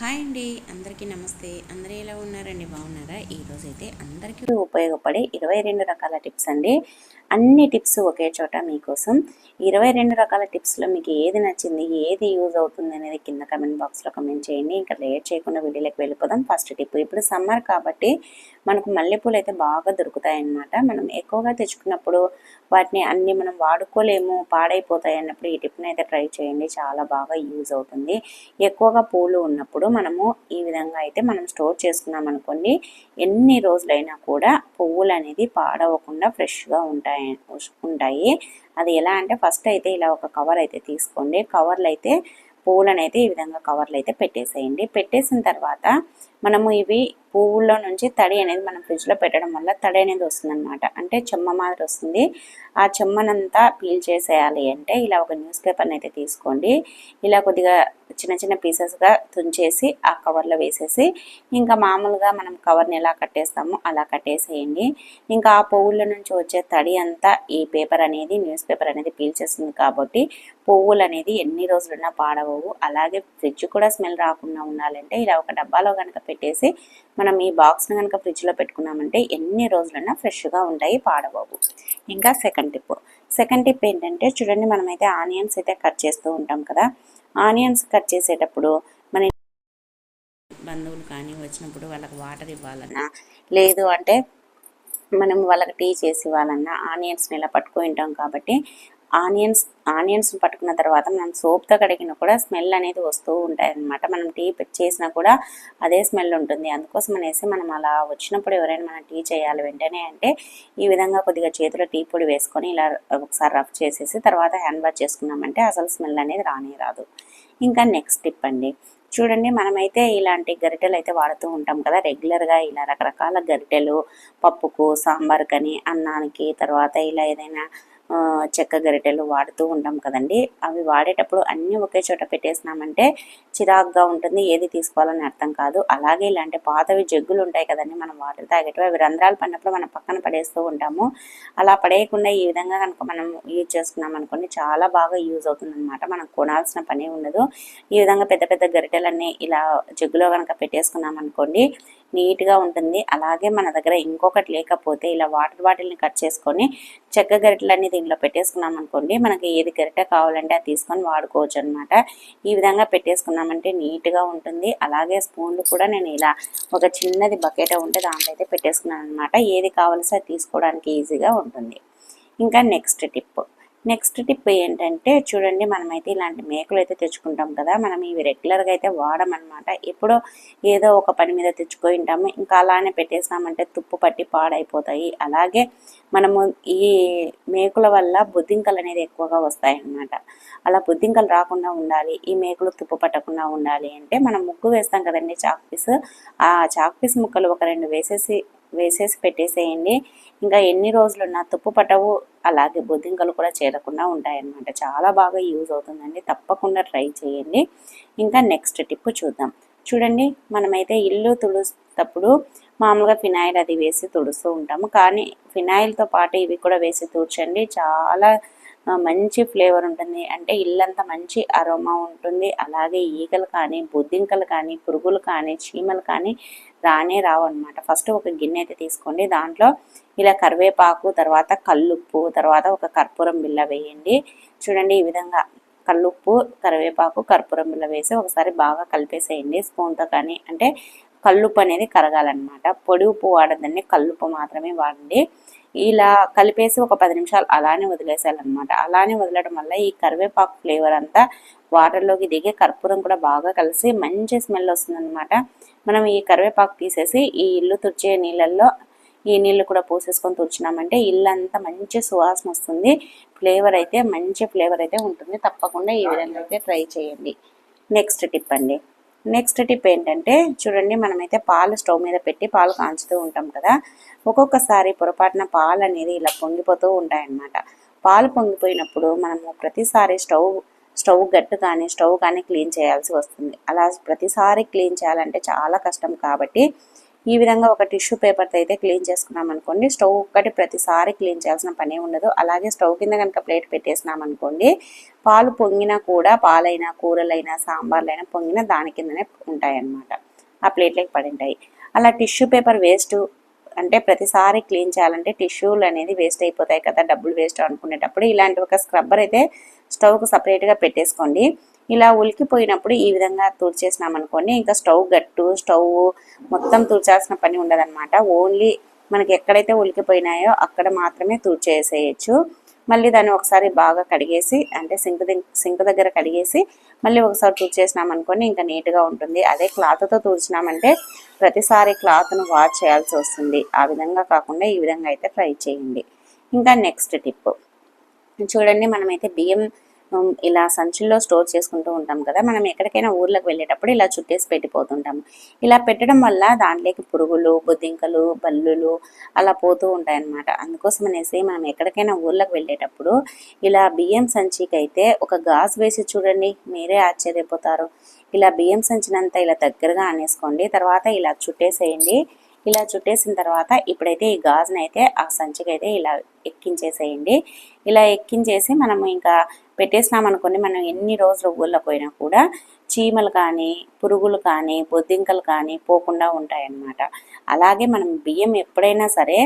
Hi అండి అందరికీ నమస్తే. అందరూ ఎలా ఉన్నారండి? బాగున్నారా? ఈరోజు అయితే అందరికీ ఉపయోగపడే ఇరవై రెండు రకాల టిప్స్ అండి. అన్ని టిప్స్ ఒకే చోట మీకోసం. ఇరవై రెండు రకాల టిప్స్లో మీకు ఏది నచ్చింది ఏది యూజ్ అవుతుంది అనేది కింద కమెంట్ బాక్స్లో కమెంట్ చేయండి. ఇంకా లేట్ చేయకుండా వీడియోలోకి వెళ్ళిపోదాం. ఫస్ట్ టిప్ ఇప్పుడు సమ్మర్ కాబట్టి మనకు మల్లెపూలు అయితే బాగా దొరుకుతాయి అన్నమాట మనం ఎక్కువగా తెచ్చుకున్నప్పుడు వాటిని అన్ని మనం వాడుకోలేము పాడైపోతాయి అన్నప్పుడు ఈ టిప్ని అయితే ట్రై చేయండి. చాలా బాగా యూజ్ అవుతుంది. ఎక్కువగా పూలు ఉన్నప్పుడు మనము ఈ విధంగా అయితే మనం స్టోర్ చేసుకున్నాం అనుకోండి ఎన్ని రోజులైనా కూడా పువ్వులు అనేది పాడవకుండా ఫ్రెష్గా ఉంటాయి ఉంటాయి. అది ఎలా అంటే ఫస్ట్ అయితే ఇలా ఒక కవర్ అయితే తీసుకోండి. కవర్లు అయితే పువ్వులను అయితే ఈ విధంగా కవర్లు అయితే పెట్టేసేయండి. పెట్టేసిన తర్వాత మనము ఇవి పువ్వుల్లో నుంచి తడి అనేది మనం ఫ్రిడ్జ్లో పెట్టడం వల్ల తడి అనేది వస్తుందన్నమాట. అంటే చెమ్మ మాదిరి వస్తుంది. ఆ చెమ్మనంతా పీల్ చేసేయాలి అంటే ఇలా ఒక న్యూస్ పేపర్ని అయితే తీసుకోండి. ఇలా కొద్దిగా చిన్న చిన్న పీసెస్గా తుంచేసి ఆ కవర్లో వేసేసి ఇంకా మామూలుగా మనం కవర్ని ఎలా కట్టేస్తామో అలా కట్టేసేయండి. ఇంకా ఆ పువ్వుల నుంచి వచ్చే తడి అంతా ఈ పేపర్ అనేది న్యూస్ పేపర్ అనేది పీల్చేస్తుంది కాబట్టి పువ్వులు అనేది ఎన్ని రోజులున్నా పాడవవు. అలాగే ఫ్రిడ్జ్ కూడా స్మెల్ రాకుండా ఉండాలంటే ఇలా ఒక డబ్బాలో కనుక పెట్టేసి మనం ఈ బాక్స్ని కనుక ఫ్రిడ్జ్లో పెట్టుకున్నామంటే ఎన్ని రోజులైనా ఫ్రెష్గా ఉంటాయి పాడబాబు ఇంకా సెకండ్ టిప్. సెకండ్ టిప్ ఏంటంటే చూడండి మనమైతే ఆనియన్స్ అయితే కట్ చేస్తూ ఉంటాం కదా. ఆనియన్స్ కట్ చేసేటప్పుడు మన బంధువులు కానీ వచ్చినప్పుడు వాళ్ళకి వాటర్ ఇవ్వాలన్నా లేదు అంటే మనం వాళ్ళకి టీ చేసి ఇవ్వాలన్నా ఆనియన్స్ని ఇలా పట్టుకుంటాం ఉంటాం కాబట్టి ఆనియన్స్ ఆనియన్స్ పట్టుకున్న తర్వాత మనం సోప్తో కడిగినా కూడా స్మెల్ అనేది వస్తూ ఉంటాయి అనమాట మనం టీ చేసినా కూడా అదే స్మెల్ ఉంటుంది. అందుకోసం అనేసి మనం అలా వచ్చినప్పుడు ఎవరైనా మనం టీ చేయాలి వెంటనే అంటే ఈ విధంగా కొద్దిగా చేతిలో టీ పొడి వేసుకొని ఇలా ఒకసారి రఫ్ చేసేసి తర్వాత హ్యాండ్ వాష్ చేసుకున్నామంటే అసలు స్మెల్ అనేది రానే రాదు. ఇంకా నెక్స్ట్ టిప్ అండి. చూడండి మనమైతే ఇలాంటి గరిటెలు అయితే వాడుతూ ఉంటాం కదా. రెగ్యులర్గా ఇలా రకరకాల గరిటెలు పప్పుకు సాంబార్కి అన్నానికి తర్వాత ఇలా ఏదైనా చెక్క గరిటెలు వాడుతూ ఉంటాం కదండి. అవి వాడేటప్పుడు అన్నీ ఒకే చోట పెట్టేసినామంటే చిరాగ్గా ఉంటుంది ఏది తీసుకోవాలని అర్థం కాదు. అలాగే ఇలాంటి పాతవి జగ్గులు ఉంటాయి కదండి మనం వాటర్ తాగేటవి. అవి రంధ్రాలు పడినప్పుడు మనం పక్కన పడేస్తూ ఉంటాము. అలా పడేయకుండా ఈ విధంగా కనుక మనం యూజ్ చేసుకున్నాం అనుకోండి చాలా బాగా యూజ్ అవుతుంది అనమాట మనం కొనాల్సిన పని ఉండదు. ఈ విధంగా పెద్ద పెద్ద గరిటెలన్నీ ఇలా జగ్గులో కనుక పెట్టేసుకున్నాం అనుకోండి నీట్గా ఉంటుంది. అలాగే మన దగ్గర ఇంకొకటి లేకపోతే ఇలా వాటర్ బాటిల్ని కట్ చేసుకొని చెక్క గరిటలన్నీ దీంట్లో పెట్టేసుకున్నాం అనుకోండి మనకి ఏది గరిటె కావాలంటే అది తీసుకొని వాడుకోవచ్చు అనమాట ఈ విధంగా పెట్టేసుకున్నామంటే నీట్గా ఉంటుంది. అలాగే స్పూన్లు కూడా నేను ఇలా ఒక చిన్నది బకెట్ ఉంటే దాంట్లో అయితే పెట్టేసుకున్నాను అనమాట ఏది కావాల్సి అది తీసుకోవడానికి ఈజీగా ఉంటుంది. ఇంకా నెక్స్ట్ టిప్. నెక్స్ట్ టిప్ ఏంటంటే చూడండి మనమైతే ఇలాంటి మేకలు అయితే తెచ్చుకుంటాం కదా మనం ఇవి రెగ్యులర్గా అయితే వాడమన్నమాట. ఎప్పుడో ఏదో ఒక పని మీద తెచ్చుకుంటాము ఉంటాము. ఇంకా అలానే పెట్టేసామంటే తుప్పు పట్టి పాడైపోతాయి. అలాగే మనము ఈ మేకుల వల్ల బుద్ధింకలు అనేది ఎక్కువగా వస్తాయి అన్నమాట అలా బుద్ధింకలు రాకుండా ఉండాలి ఈ మేకులు తుప్పు పట్టకుండా ఉండాలి అంటే మనం ముగ్గు వేస్తాం కదండి చాక్ పీస్. ఆ చాక్ పీస్ ముక్కలు ఒక రెండు వేసేసి వేసేసి పెట్టేసేయండి. ఇంకా ఎన్ని రోజులున్నా తుప్పు పట్టవు అలాగే బొద్దింకలు కూడా చేరకుండా ఉంటాయన్నమాట. చాలా బాగా యూజ్ అవుతుందండి. తప్పకుండా ట్రై చేయండి. ఇంకా నెక్స్ట్ టిప్ చూద్దాం. చూడండి మనమైతే ఇల్లు తుడుస్తప్పుడు మామూలుగా ఫినాయిల్ అది వేసి తుడుస్తూ ఉంటాము. కానీ ఫినాయిల్తో పాటు ఇవి కూడా వేసి తుడ్చండి. చాలా మంచి ఫ్లేవర్ ఉంటుంది. అంటే ఇల్లంతా మంచి అరోమా ఉంటుంది. అలాగే ఈగలు కానీ బొద్దింకలు కానీ పురుగులు కానీ చీమలు కానీ రానే రావు అనమాట ఫస్ట్ ఒక గిన్నె అయితే తీసుకోండి. దాంట్లో ఇలా కరివేపాకు తర్వాత కల్లుప్పు తర్వాత ఒక కర్పూరం బిల్ల వేయండి. చూడండి ఈ విధంగా కల్లుప్పు కరివేపాకు కర్పూరం బిల్ల వేసి ఒకసారి బాగా కలిపేసేయండి. స్పూన్తో కానీ అంటే కల్లుప్పు అనేది కరగాలన్నమాట. పొడి ఉప్పు వాడదండి కల్లుప్పు మాత్రమే వాడండి. ఇలా కలిపేసి ఒక పది నిమిషాలు అలానే వదిలేసాలన్నమాట అలానే వదలడం వల్ల ఈ కరివేపాకు ఫ్లేవర్ అంతా వాటర్లోకి దిగే కర్పూరం కూడా బాగా కలిసి మంచి స్మెల్ వస్తుందన్నమాట. మనం ఈ కరివేపాకు తీసేసి ఈ ఇల్లు తుడిచే నీళ్ళల్లో ఈ నీళ్ళు కూడా పోసేసుకొని తుడిచినామంటే ఇల్లు అంతా మంచి సువాసన వస్తుంది. ఫ్లేవర్ అయితే మంచి ఫ్లేవర్ అయితే ఉంటుంది. తప్పకుండా ఈ విధంగా అయితే ట్రై చేయండి. నెక్స్ట్ టిప్ అండి. నెక్స్ట్ టిప్ ఏంటంటే చూడండి మనమైతే పాలు స్టవ్ మీద పెట్టి పాలు కాంచుతూ ఉంటాం కదా. ఒక్కొక్కసారి పొరపాటున పాలు అనేది ఇలా పొంగిపోతూ ఉంటాయన్నమాట. పాలు పొంగిపోయినప్పుడు మనము ప్రతిసారి స్టవ్ స్టవ్ గట్టు కానీ స్టవ్ కానీ క్లీన్ చేయాల్సి వస్తుంది. అలా ప్రతిసారి క్లీన్ చేయాలంటే చాలా కష్టం కాబట్టి ఈ విధంగా ఒక టిష్యూ పేపర్తో అయితే క్లీన్ చేసుకున్నాం అనుకోండి స్టవ్ ఒక్కటి ప్రతిసారి క్లీన్ చేయాల్సిన పని ఉండదు. అలాగే స్టవ్ కింద కనుక ప్లేట్ పెట్టేసినాం అనుకోండి పాలు పొంగినా కూడా పాలైనా కూరలైనా సాంబార్లైనా పొంగినా దాని కిందనే ఉంటాయన్నమాట. ఆ ప్లేట్లోకి పడి ఉంటాయి అలా టిష్యూ పేపర్ వేస్ట్ అంటే ప్రతిసారి క్లీన్ చేయాలంటే టిష్యూలు అనేది వేస్ట్ అయిపోతాయి కదా డబ్బులు వేస్ట్ అనుకునేటప్పుడు. ఇలాంటి ఒక స్క్రబ్బర్ అయితే స్టవ్కు సపరేట్గా పెట్టేసుకోండి. ఇలా ఉలికిపోయినప్పుడు ఈ విధంగా తుడిచేసినాం అనుకోండి ఇంకా స్టవ్ గట్టు స్టవ్ మొత్తం తుడిచాల్సిన పని ఉండదన్నమాట. ఓన్లీ మనకి ఎక్కడైతే ఉలికిపోయినాయో అక్కడ మాత్రమే తుడిచేసేయచ్చు. మళ్ళీ దాన్ని ఒకసారి బాగా కడిగేసి అంటే సింక్ సింక్ దగ్గర కడిగేసి మళ్ళీ ఒకసారి తుడిచేసినాం అనుకోండి ఇంకా నీట్గా ఉంటుంది. అదే క్లాత్తో తుడిచినామంటే ప్రతిసారి క్లాత్ను వాష్ చేయాల్సి వస్తుంది. ఆ విధంగా కాకుండా ఈ విధంగా అయితే ట్రై చేయండి. ఇంకా నెక్స్ట్ టిప్. చూడండి మనమైతే బియ్యం ఇలా సంచుల్లో స్టోర్ చేసుకుంటూ ఉంటాం కదా మనం ఎక్కడికైనా ఊర్లకు వెళ్ళేటప్పుడు ఇలా చుట్టేసి పెట్టిపోతుంటాము. ఇలా పెట్టడం వల్ల దాంట్లోకి పురుగులు బొద్దింకలు బల్లులు అలా పోతూ ఉంటాయి అన్నమాట అందుకోసం అనేసి మనం ఎక్కడికైనా ఊర్లకు వెళ్ళేటప్పుడు ఇలా బియ్యం సంచికి అయితే ఒక గాజు వేసి చూడండి మీరే ఆశ్చర్యపోతారు. ఇలా బియ్యం సంచినంత ఇలా దగ్గరగా అనేసుకోండి తర్వాత ఇలా చుట్టేసేయండి ఇలా చుట్టేసిన తర్వాత ఇప్పుడైతే ఈ గాజుని అయితే ఆ సంచికి అయితే ఇలా ఎక్కించేసేయండి. ఇలా ఎక్కించేసి మనము ఇంకా పెట్టేసినాం అనుకోండి మనం ఎన్ని రోజులు ఊళ్ళో పోయినా కూడా చీమలు కానీ పురుగులు కానీ బొద్దింకలు కానీ పోకుండా ఉంటాయన్నమాట. అలాగే మనం బియ్యం ఎప్పుడైనా సరే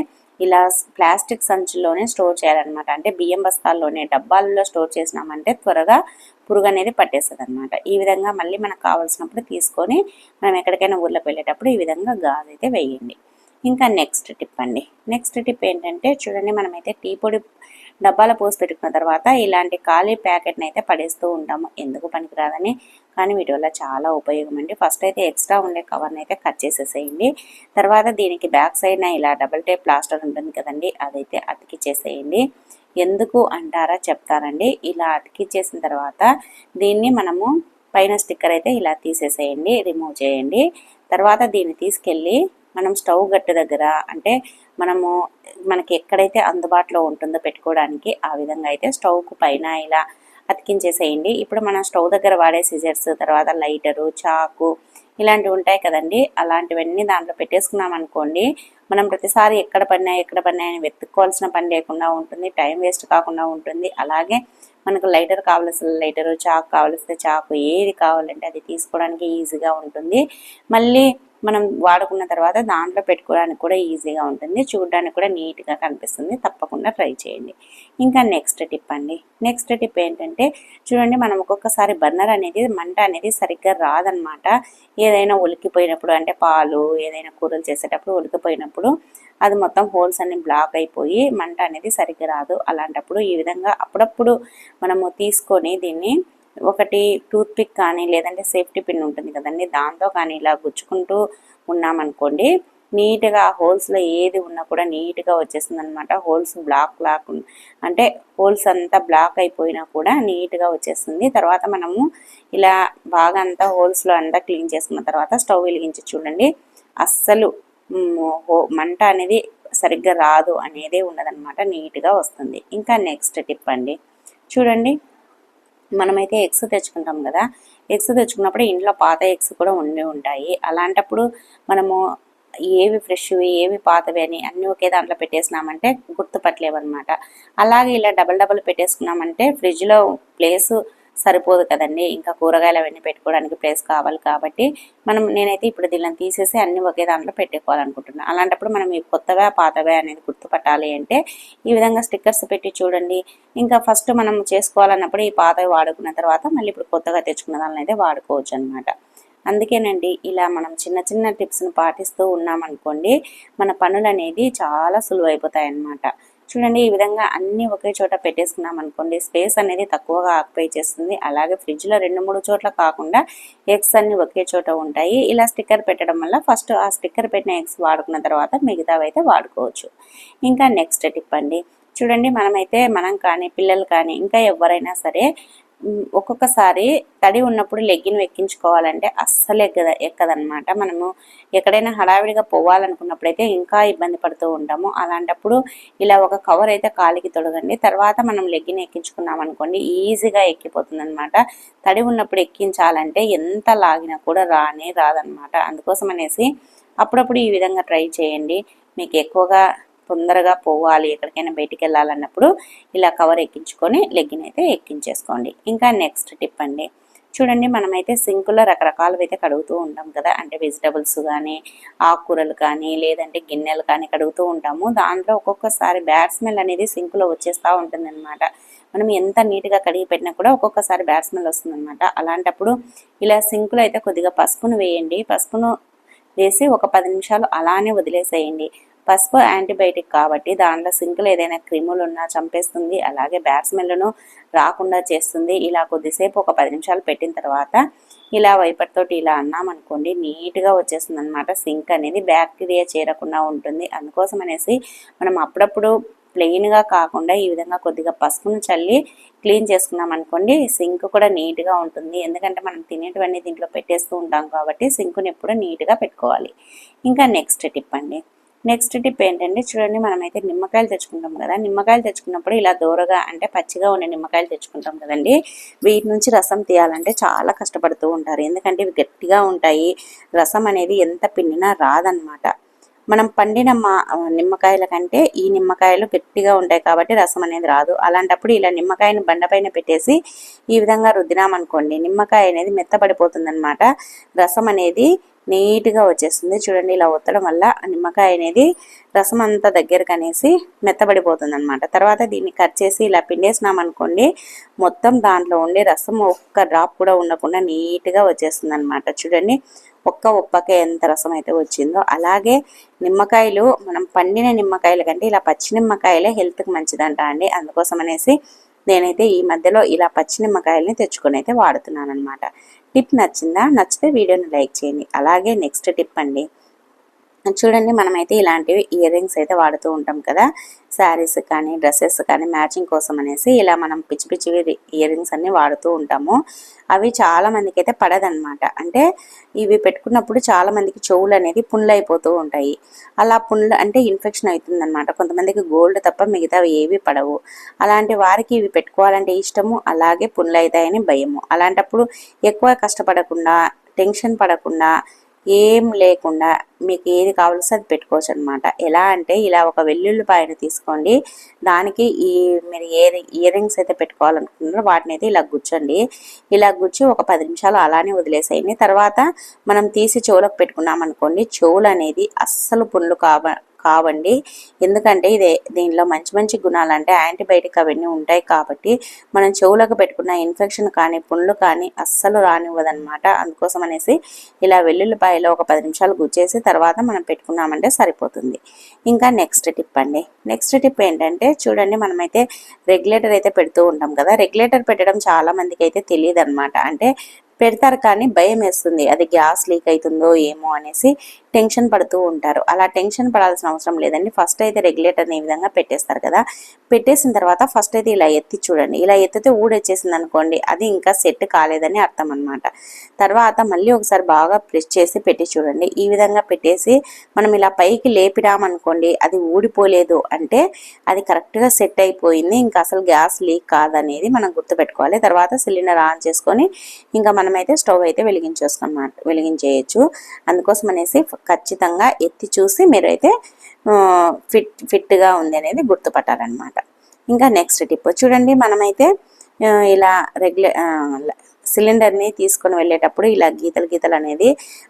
ఇలా ప్లాస్టిక్ సంచుల్లోనే స్టోర్ చేయాలన్నమాట. అంటే బియ్యం బస్తాల్లోనే డబ్బాలలో స్టోర్ చేసినామంటే త్వరగా పురుగు అనేది పట్టేస్తుంది అనమాట ఈ విధంగా మళ్ళీ మనకు కావాల్సినప్పుడు తీసుకొని మనం ఎక్కడికైనా ఊర్లోకి వెళ్ళేటప్పుడు ఈ విధంగా గాజు అయితే వేయండి. ఇంకా నెక్స్ట్ టిప్ అండి. నెక్స్ట్ టిప్ ఏంటంటే చూడండి మనమైతే టీ పొడి డబ్బాలో పోసి పెట్టుకున్న తర్వాత ఇలాంటి ఖాళీ ప్యాకెట్ని అయితే పడేస్తూ ఉంటాము. ఎందుకు పనికిరాదని? కానీ వీటి వల్ల చాలా ఉపయోగం అండి. ఫస్ట్ అయితే ఎక్స్ట్రా ఉండే కవర్ని అయితే కట్ చేసేసేయండి. తర్వాత దీనికి బ్యాక్ సైడ్న ఇలా డబుల్ టేప్ ప్లాస్టర్ ఉంటుంది కదండి అదైతే అతికిచ్చేసేయండి. ఎందుకు అంటారా చెప్తారండి. ఇలా అతికిచ్చేసిన తర్వాత దీన్ని మనము పైన స్టిక్కర్ అయితే ఇలా తీసేసేయండి రిమూవ్ చేయండి. తర్వాత దీన్ని తీసుకెళ్ళి మనం స్టవ్ గట్టు దగ్గర అంటే మనము మనకి ఎక్కడైతే అందుబాటులో ఉంటుందో పెట్టుకోవడానికి ఆ విధంగా అయితే స్టవ్కు పైన ఇలా అతికించేసేయండి. ఇప్పుడు మనం స్టవ్ దగ్గర వాడే సిజర్స్ తర్వాత లైటరు చాకు ఇలాంటివి ఉంటాయి కదండి. అలాంటివన్నీ దాంట్లో పెట్టేసుకున్నాం అనుకోండి మనం ప్రతిసారి ఎక్కడ పడినా ఎక్కడ పడినా అని వెతుక్కోవాల్సిన పని లేకుండా ఉంటుంది టైం వేస్ట్ కాకుండా ఉంటుంది. అలాగే మనకు లైటర్ కావలసిన లైటరు చాకు కావలసిన చాకు ఏది కావాలంటే అది తీసుకోవడానికి ఈజీగా ఉంటుంది. మళ్ళీ మనం వాడుకున్న తర్వాత దాంట్లో పెట్టుకోవడానికి కూడా ఈజీగా ఉంటుంది. చూడడానికి కూడా నీట్గా కనిపిస్తుంది. తప్పకుండా ట్రై చేయండి. ఇంకా నెక్స్ట్ టిప్ అండి. నెక్స్ట్ టిప్ ఏంటంటే చూడండి మనం ఒక్కొక్కసారి బర్నర్ అనేది మంట అనేది సరిగ్గా రాదనమాట. ఏదైనా ఉలికిపోయినప్పుడు అంటే పాలు ఏదైనా కూరలు చేసేటప్పుడు ఉలికిపోయినప్పుడు అది మొత్తం హోల్స్ అన్ని బ్లాక్ అయిపోయి మంట అనేది సరిగ్గా రాదు. అలాంటప్పుడు ఈ విధంగా అప్పుడప్పుడు మనము తీసుకొని దీన్ని ఒకటి టూత్ పిక్ కానీ లేదంటే సేఫ్టీ పిన్ ఉంటుంది కదండి. దాంతో కానీ ఇలా గుచ్చుకుంటూ ఉన్నామనుకోండి నీట్గా హోల్స్లో ఏది ఉన్నా కూడా నీట్గా వచ్చేస్తుంది అనమాట హోల్స్ బ్లాక్ బ్లాక్ అంటే హోల్స్ అంతా బ్లాక్ అయిపోయినా కూడా నీట్గా వచ్చేస్తుంది. తర్వాత మనము ఇలా బాగా అంతా హోల్స్లో అంతా క్లీన్ చేసుకున్న తర్వాత స్టవ్ వెలిగించి చూడండి. అస్సలు మంట అనేది సరిగ్గా రాదు అనేదే ఉండదన్నమాట. నీట్గా వస్తుంది. ఇంకా నెక్స్ట్ టిప్ అండి. చూడండి. మనమైతే ఎగ్స్ తెచ్చుకుంటాం కదా. ఎగ్స్ తెచ్చుకున్నప్పుడు ఇంట్లో పాత ఎగ్స్ కూడా ఉండి ఉంటాయి. అలాంటప్పుడు మనము ఏవి ఫ్రెష్వి ఏవి పాతవి అని అన్నీ ఒకే దాంట్లో పెట్టేసినామంటే గుర్తుపట్టలేవన్నమాట. అలాగే ఇలా డబల్ డబల్ పెట్టేసుకున్నామంటే ఫ్రిడ్జ్లో ప్లేసు సరిపోదు కదండి. ఇంకా కూరగాయలు అవన్నీ పెట్టుకోవడానికి ప్లేస్ కావాలి కాబట్టి మనం నేనైతే ఇప్పుడు దీనిని తీసేసి అన్ని ఒకే దాంట్లో పెట్టుకోవాలనుకుంటున్నాను అలాంటప్పుడు మనం ఈ కొత్తగా పాతవే అనేది గుర్తుపట్టాలి అంటే ఈ విధంగా స్టిక్కర్స్ పెట్టి చూడండి. ఇంకా ఫస్ట్ మనం చేసుకోవాలన్నప్పుడు ఈ పాతవి వాడుకున్న తర్వాత మళ్ళీ ఇప్పుడు కొత్తగా తెచ్చుకున్న దాన్ని అయితే వాడుకోవచ్చు అనమాట అందుకేనండి ఇలా మనం చిన్న చిన్న టిప్స్ను పాటిస్తూ ఉన్నామనుకోండి మన పనులు అనేది చాలా సులువైపోతాయి అన్నమాట చూడండి ఈ విధంగా అన్ని ఒకే చోట పెట్టేసుకున్నాం అనుకోండి స్పేస్ అనేది తక్కువగా ఆక్యుపై చేస్తుంది. అలాగే ఫ్రిడ్జ్లో రెండు మూడు చోట్ల కాకుండా ఎగ్స్ అన్ని ఒకే చోట ఉంటాయి. ఇలా స్టిక్కర్ పెట్టడం వల్ల ఫస్ట్ ఆ స్టిక్కర్ పెట్టిన ఎగ్స్ వాడుకున్న తర్వాత మిగతావి అయితే వాడుకోవచ్చు. ఇంకా నెక్స్ట్ టిప్ అండి. చూడండి మనమైతే మనం కానీ పిల్లలు కానీ ఇంకా ఎవరైనా సరే ఒక్కొక్కసారి తడి ఉన్నప్పుడు లెగ్గిన్ ఎక్కించుకోవాలంటే అస్సలు ఎక్కద ఎక్కదనమాట. మనము ఎక్కడైనా హడావిడిగా పోవాలనుకున్నప్పుడైతే ఇంకా ఇబ్బంది పడుతూ ఉంటాము. అలాంటప్పుడు ఇలా ఒక కవర్ అయితే కాలికి తొడగండి. తర్వాత మనం లెగ్గిన్ ఎక్కించుకున్నాం అనుకోండి ఈజీగా ఎక్కిపోతుంది అనమాట తడి ఉన్నప్పుడు ఎక్కించాలంటే ఎంత లాగినా కూడా రానే రాదనమాట. అందుకోసం అనేసి అప్పుడప్పుడు ఈ విధంగా ట్రై చేయండి. మీకు ఎక్కువగా తొందరగా పోవాలి ఎక్కడికైనా బయటికి వెళ్ళాలన్నప్పుడు ఇలా కవర్ ఎక్కించుకొని లెగ్గిన్ అయితే ఎక్కించేసుకోండి. ఇంకా నెక్స్ట్ టిప్ అండి. చూడండి మనమైతే సింకులో రకరకాలు అయితే కడుగుతూ ఉంటాం కదా. అంటే వెజిటబుల్స్ కానీ ఆకుకూరలు కానీ లేదంటే గిన్నెలు కానీ కడుగుతూ ఉంటాము. దాంట్లో ఒక్కొక్కసారి బ్యాడ్ స్మెల్ అనేది సింకులో వచ్చేస్తూ ఉంటుందన్నమాట. మనం ఎంత నీట్గా కడిగి పెట్టినా కూడా ఒక్కొక్కసారి బ్యాడ్ స్మెల్ వస్తుందన్నమాట. అలాంటప్పుడు ఇలా సింకులో అయితే కొద్దిగా పసుపును వేయండి. పసుపును వేసి ఒక పది నిమిషాలు అలానే వదిలేసేయండి. పసుపు యాంటీబయాటిక్ కాబట్టి దాంట్లో సింకులు ఏదైనా క్రిములు ఉన్నా చంపేస్తుంది అలాగే బ్యాడ్ స్మెల్ను రాకుండా చేస్తుంది. ఇలా కొద్దిసేపు ఒక పది నిమిషాలు పెట్టిన తర్వాత ఇలా వైపర్ తోటి ఇలా అన్నామనుకోండి నీట్గా వచ్చేస్తుంది అనమాట సింక్ అనేది బ్యాక్టీరియా చేరకుండా ఉంటుంది. అందుకోసం అనేసి మనం అప్పుడప్పుడు ప్లెయిన్గా కాకుండా ఈ విధంగా కొద్దిగా పసుపును చల్లి క్లీన్ చేసుకున్నాం అనుకోండి సింక్ కూడా నీట్గా ఉంటుంది. ఎందుకంటే మనం తినేటివన్నీ దీంట్లో పెట్టేస్తూ ఉంటాం కాబట్టి సింకుని ఎప్పుడు నీట్గా పెట్టుకోవాలి. ఇంకా నెక్స్ట్ టిప్ అండి. నెక్స్ట్ టిప్ ఏంటంటే చూడండి మనమైతే నిమ్మకాయలు తెచ్చుకుంటాం కదా. నిమ్మకాయలు తెచ్చుకున్నప్పుడు ఇలా దూరగా అంటే పచ్చిగా ఉన్న నిమ్మకాయలు తెచ్చుకుంటాం కదండి. వీటి నుంచి రసం తీయాలంటే చాలా కష్టపడుతూ ఉంటారు. ఎందుకంటే ఇవి గట్టిగా ఉంటాయి. రసం అనేది ఎంత పిండినా రాదనమాట మనం పండిన మా నిమ్మకాయల కంటే ఈ నిమ్మకాయలు గట్టిగా ఉంటాయి కాబట్టి రసం అనేది రాదు. అలాంటప్పుడు ఇలా నిమ్మకాయని బండపైన పెట్టేసి ఈ విధంగా రుద్దినామనుకోండి నిమ్మకాయ అనేది మెత్తబడిపోతుంది అనమాట రసం అనేది నీట్గా వచ్చేస్తుంది. చూడండి ఇలా ఒత్తడం వల్ల నిమ్మకాయ అనేది రసం అంతా దగ్గరకు అనేసి మెత్తబడిపోతుంది అనమాట తర్వాత దీన్ని కట్ చేసి ఇలా పిండేసినాం అనుకోండి మొత్తం దాంట్లో ఉండే రసం ఒక్క డ్రాప్ కూడా ఉండకుండా నీట్గా వచ్చేస్తుంది అనమాట చూడండి ఒక్క ఉప్పకే ఎంత రసం అయితే వచ్చిందో. అలాగే నిమ్మకాయలు మనం పండిన నిమ్మకాయల కంటే ఇలా పచ్చి నిమ్మకాయలే హెల్త్కి మంచిదంట అండి. అందుకోసం అనేసి నేనైతే ఈ మధ్యలో ఇలా పచ్చి నిమ్మకాయలని తెచ్చుకొని అయితే వాడుతున్నాను అనమాట టిప్ నచ్చిందా? నచ్చితే వీడియోని లైక్ చేయండి. అలాగే నెక్స్ట్ టిప్ అండి. చూడండి మనమైతే ఇలాంటివి ఇయర్ రింగ్స్ అయితే వాడుతూ ఉంటాం కదా. శారీస్ కానీ డ్రెస్సెస్ కానీ మ్యాచింగ్ కోసం అనేసి ఇలా మనం పిచ్చి పిచ్చివి ఇయర్ రింగ్స్ అన్నీ వాడుతూ ఉంటాము. అవి చాలా మందికి అయితే పడదనమాట అంటే ఇవి పెట్టుకున్నప్పుడు చాలా మందికి చెవులు అనేది పుండ్లైపోతూ అయిపోతూ ఉంటాయి. అలా పుండ్లు అంటే ఇన్ఫెక్షన్ అవుతుందనమాట కొంతమందికి గోల్డ్ తప్ప మిగతావి ఏవి పడవు. అలాంటి వారికి ఇవి పెట్టుకోవాలంటే ఇష్టము అలాగే పుండ్లు అవుతాయని భయము. అలాంటప్పుడు ఎక్కువ కష్టపడకుండా టెన్షన్ పడకుండా ఏం లేకుండా మీకు ఏది కావాల్సి అది పెట్టుకోవచ్చు అనమాట ఎలా అంటే ఇలా ఒక వెల్లుల్లిపాయను తీసుకోండి. దానికి ఈ మీరు ఏ ఇయర్ రింగ్స్ అయితే పెట్టుకోవాలనుకుంటున్నారో వాటిని అయితే ఇలా గుచ్చండి. ఇలా గుచ్చి ఒక పది నిమిషాలు అలానే వదిలేసేయండి. తర్వాత మనం తీసి చెవులకు పెట్టుకున్నాం అనుకోండి చెవులు అనేది అస్సలు పుండ్లు కావ కావండి. ఎందుకంటే ఇది దీనిలో మంచి మంచి గుణాలు అంటే యాంటీబయాటిక్ అవన్నీ ఉంటాయి కాబట్టి మనం చెవులకు పెట్టుకున్న ఇన్ఫెక్షన్ కానీ పుండ్లు కానీ అస్సలు రానివ్వదనమాట అందుకోసం అనేసి ఇలా వెల్లుల్లిపాయలో ఒక పది నిమిషాలు గుచ్చేసి తర్వాత మనం పెట్టుకున్నామంటే సరిపోతుంది. ఇంకా నెక్స్ట్ టిప్ అండి. నెక్స్ట్ టిప్ ఏంటంటే చూడండి మనమైతే రెగ్యులేటర్ అయితే పెడుతూ ఉంటాం కదా. రెగ్యులేటర్ పెట్టడం చాలా మందికి అయితే తెలియదు అనమాట అంటే పెడతారు కానీ భయం వేస్తుంది. అది గ్యాస్ లీక్ అవుతుందో ఏమో అనేసి టెన్షన్ పడుతూ ఉంటారు. అలా టెన్షన్ పడాల్సిన అవసరం లేదండి. ఫస్ట్ అయితే రెగ్యులేటర్ని ఈ విధంగా పెట్టేస్తారు కదా. పెట్టేసిన తర్వాత ఫస్ట్ అయితే ఇలా ఎత్తి చూడండి. ఇలా ఎత్తితే ఊడొచ్చేసింది అనుకోండి. అది ఇంకా సెట్ కాలేదని అర్థం అనమాట తర్వాత మళ్ళీ ఒకసారి బాగా ప్రెస్ చేసి పెట్టి చూడండి. ఈ విధంగా పెట్టేసి మనం ఇలా పైకి లేపిడామనుకోండి అది ఊడిపోలేదు అంటే అది కరెక్ట్గా సెట్ అయిపోయింది. ఇంకా అసలు గ్యాస్ లీక్ కాదనేది మనం గుర్తుపెట్టుకోవాలి. తర్వాత సిలిండర్ ఆన్ చేసుకొని ఇంకా మనమైతే స్టవ్ అయితే వెలిగించేసుకున్నమాట వెలిగించేయచ్చు. అందుకోసం అనేసి ఖచ్చితంగా ఎత్తి చూసి మీరైతే ఫిట్ ఫిట్గా ఉంది అనేది గుర్తుపట్టాలన్నమాట. ఇంకా నెక్స్ట్ టిప్. చూడండి మనమైతే ఇలా రెగ్యులర్ సిలిండర్ని తీసుకొని వెళ్ళేటప్పుడు ఇలా గీతలు గీతలు అనేది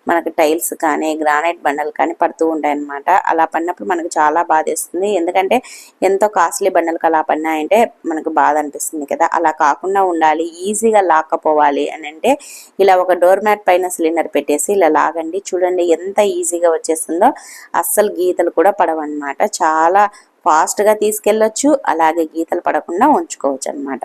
మనకు టైల్స్ కానీ గ్రానైట్ బండలు కానీ పడుతూ ఉంటాయి అనమాట అలా పడినప్పుడు మనకు చాలా బాధ వేస్తుంది ఎందుకంటే ఎంతో కాస్ట్లీ బండలకు అలా పడినాయంటే మనకు బాధ అనిపిస్తుంది కదా. అలా కాకుండా ఉండాలి ఈజీగా లాక్కపోవాలి అని అంటే ఇలా ఒక డోర్ మ్యాట్ పైన సిలిండర్ పెట్టేసి ఇలా లాగండి. చూడండి ఎంత ఈజీగా వచ్చేస్తుందో. అస్సలు గీతలు కూడా పడవన్నమాట. చాలా ఫాస్ట్గా తీసుకెళ్ళొచ్చు అలాగే గీతలు పడకుండా ఉంచుకోవచ్చు అనమాట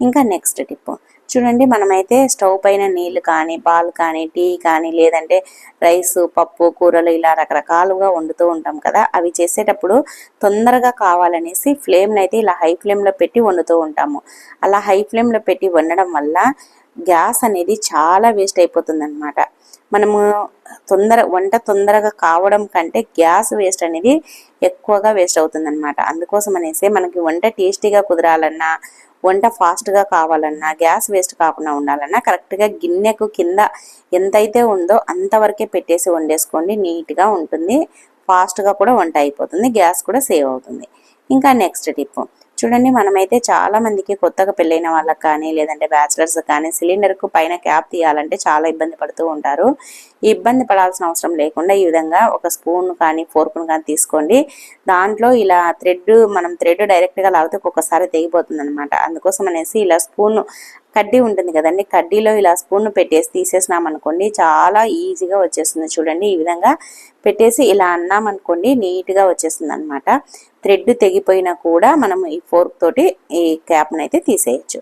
ఇంకా నెక్స్ట్ టిప్ చూడండి మనమైతే స్టవ్ పైన నీళ్ళు కానీ పాలు కానీ టీ కానీ లేదంటే రైస్ పప్పు కూరలు ఇలా రకరకాలుగా వండుతూ ఉంటాం కదా. అవి చేసేటప్పుడు తొందరగా కావాలనేసి ఫ్లేమ్ని అయితే ఇలా హై ఫ్లేమ్లో పెట్టి వండుతూ ఉంటాము. అలా హై ఫ్లేమ్లో పెట్టి వండడం వల్ల గ్యాస్ అనేది చాలా వేస్ట్ అయిపోతుంది అనమాట మనము తొందర వంట తొందరగా కావడం కంటే గ్యాస్ వేస్ట్ అనేది ఎక్కువగా వేస్ట్ అవుతుంది అనమాట అందుకోసం అనేసి మనకి వంట టేస్టీగా కుదరాలన్నా వంట ఫాస్ట్గా కావాలన్నా గ్యాస్ వేస్ట్ కాకుండా ఉండాలన్నా కరెక్ట్గా గిన్నెకు కింద ఎంతైతే ఉందో అంతవరకే పెట్టేసి వండేసుకోండి. నీట్గా ఉంటుంది. ఫాస్ట్గా కూడా వంట అయిపోతుంది. గ్యాస్ కూడా సేవ్ అవుతుంది. ఇంకా నెక్స్ట్ టిప్ చూడండి మనమైతే చాలా మందికి కొత్తగా పెళ్ళైన వాళ్ళకి కానీ లేదంటే బ్యాచిలర్స్ కానీ సిలిండర్కు పైన క్యాప్ తీయాలంటే చాలా ఇబ్బంది పడుతూ ఉంటారు. ఈ ఇబ్బంది పడాల్సిన అవసరం లేకుండా ఈ విధంగా ఒక స్పూన్ కానీ ఫోర్క్ను కానీ తీసుకోండి. దాంట్లో ఇలా థ్రెడ్ మనం థ్రెడ్ డైరెక్ట్గా లాగితే ఒక్కొక్కసారి తెగిపోతుంది అనమాట అందుకోసం అనేసి ఇలా స్పూన్ కడ్డీ ఉంటుంది కదండి కడ్డీలో ఇలా స్పూన్ పెట్టేసి తీసేసినాం అనుకోండి చాలా ఈజీగా వచ్చేస్తుంది. చూడండి ఈ విధంగా పెట్టేసి ఇలా అన్నామనుకోండి నీట్గా వచ్చేస్తుంది అనమాట థ్రెడ్ తెగిపోయినా కూడా మనం ఈ ఫోర్క్ తోటి ఈ క్యాప్ని అయితే తీసేయచ్చు.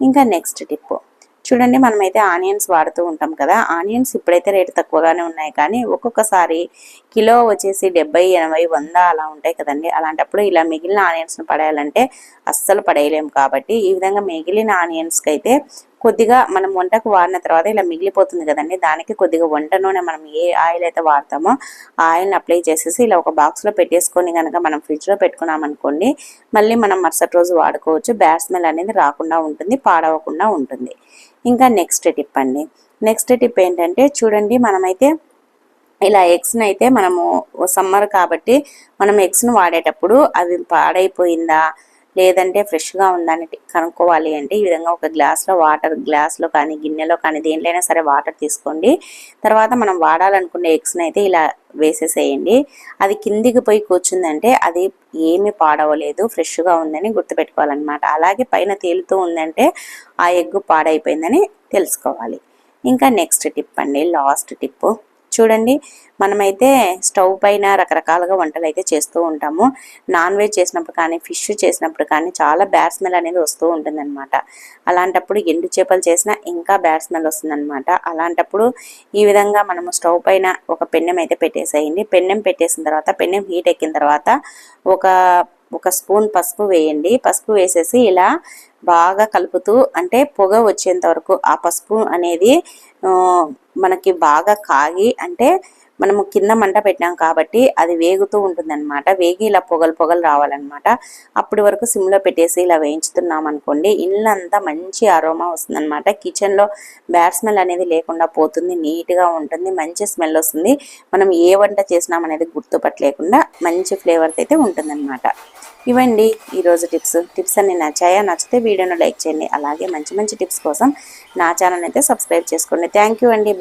ఇంకా నెక్స్ట్ టిప్ చూడండి మనమైతే ఆనియన్స్ వాడుతూ ఉంటాం కదా ఆనియన్స్ ఇప్పుడైతే రేటు తక్కువగానే ఉన్నాయి. కానీ ఒక్కొక్కసారి కిలో వచ్చేసి డెబ్బై ఎనభై వంద అలా ఉంటాయి కదండి. అలాంటప్పుడు ఇలా మిగిలిన ఆనియన్స్ని పడేయాలంటే అస్సలు పడేయలేము కాబట్టి ఈ విధంగా మిగిలిన ఆనియన్స్కి అయితే కొద్దిగా మనం వంటకు వాడిన తర్వాత ఇలా మిగిలిపోతుంది కదండి. దానికి కొద్దిగా వంట నూనె మనం ఏ ఆయిల్ అయితే వాడతామో ఆ ఆయిల్ని అప్లై చేసేసి ఇలా ఒక బాక్స్లో పెట్టేసుకొని కనుక మనం ఫ్రిడ్జ్లో పెట్టుకున్నామనుకోండి మళ్ళీ మనం మరుసటి రోజు వాడుకోవచ్చు. బ్యాడ్ స్మెల్ అనేది రాకుండా ఉంటుంది పాడవకుండా ఉంటుంది. ఇంకా నెక్స్ట్ టిప్ అండి. నెక్స్ట్ టిప్ ఏంటంటే చూడండి మనమైతే ఇలా ఎగ్స్ని అయితే మనము సమ్మర్ కాబట్టి మనం ఎగ్స్ను వాడేటప్పుడు అవి పాడైపోయిందా లేదంటే ఫ్రెష్గా ఉందని కనుక్కోవాలి అంటే ఈ విధంగా ఒక గ్లాస్లో వాటర్ గ్లాస్లో కానీ గిన్నెలో కానీ దేంట్లైనా సరే వాటర్ తీసుకోండి. తర్వాత మనం వాడాలనుకునే ఎగ్స్ని అయితే ఇలా వేసేసేయండి. అది కిందికి పోయి కూర్చుందంటే అది ఏమి పాడవలేదు ఫ్రెష్గా ఉందని గుర్తుపెట్టుకోవాలన్నమాట. అలాగే పైన తేలుతూ ఉందంటే ఆ ఎగ్ పాడైపోయిందని తెలుసుకోవాలి. ఇంకా నెక్స్ట్ టిప్ అండి లాస్ట్ టిప్పు. చూడండి మనమైతే స్టవ్ పైన రకరకాలుగా వంటలు అయితే చేస్తూ ఉంటాము. నాన్ వెజ్ చేసినప్పుడు కానీ ఫిష్ చేసినప్పుడు కానీ చాలా బ్యాడ్ స్మెల్ అనేది వస్తూ ఉంటుందన్నమాట. అలాంటప్పుడు ఎండు చేపలు చేసినా ఇంకా బ్యాడ్ స్మెల్ వస్తుందన్నమాట. అలాంటప్పుడు ఈ విధంగా మనము స్టవ్ పైన ఒక పెన్నెం అయితే పెట్టేసేయండి. పెన్నెం పెట్టేసిన తర్వాత పెన్నెం హీట్ ఎక్కిన తర్వాత ఒక ఒక స్పూన్ పసుపు వేయండి. పసుపు వేసేసి ఇలా బాగా కలుపుతూ అంటే పొగ వచ్చేంత వరకు ఆ పసుపు అనేది మనకి బాగా కాగి అంటే మనము కింద మంట పెట్టాం కాబట్టి అది వేగుతూ ఉంటుందన్నమాట. వేగి ఇలా పొగలు పొగలు రావాలన్నమాట. అప్పటి వరకు సిమ్లో పెట్టేసి ఇలా వేయించుతున్నాం అనుకోండి ఇల్లంతా మంచి అరోమా వస్తుందన్నమాట. కిచెన్లో బ్యాడ్ స్మెల్ అనేది లేకుండా పోతుంది నీట్గా ఉంటుంది మంచి స్మెల్ వస్తుంది. మనం ఏ వంట చేసినాం అనేది గుర్తుపట్టలేకుండా మంచి ఫ్లేవర్ అయితే ఉంటుందన్నమాట. ఇవండి ఈరోజు టిప్స్. టిప్స్ అన్ని నచ్చాయా నచ్చితే వీడియోను లైక్ చేయండి. అలాగే మంచి మంచి టిప్స్ కోసం నా ఛానల్ అయితే సబ్స్క్రైబ్ చేసుకోండి. థ్యాంక్ యూ అండి.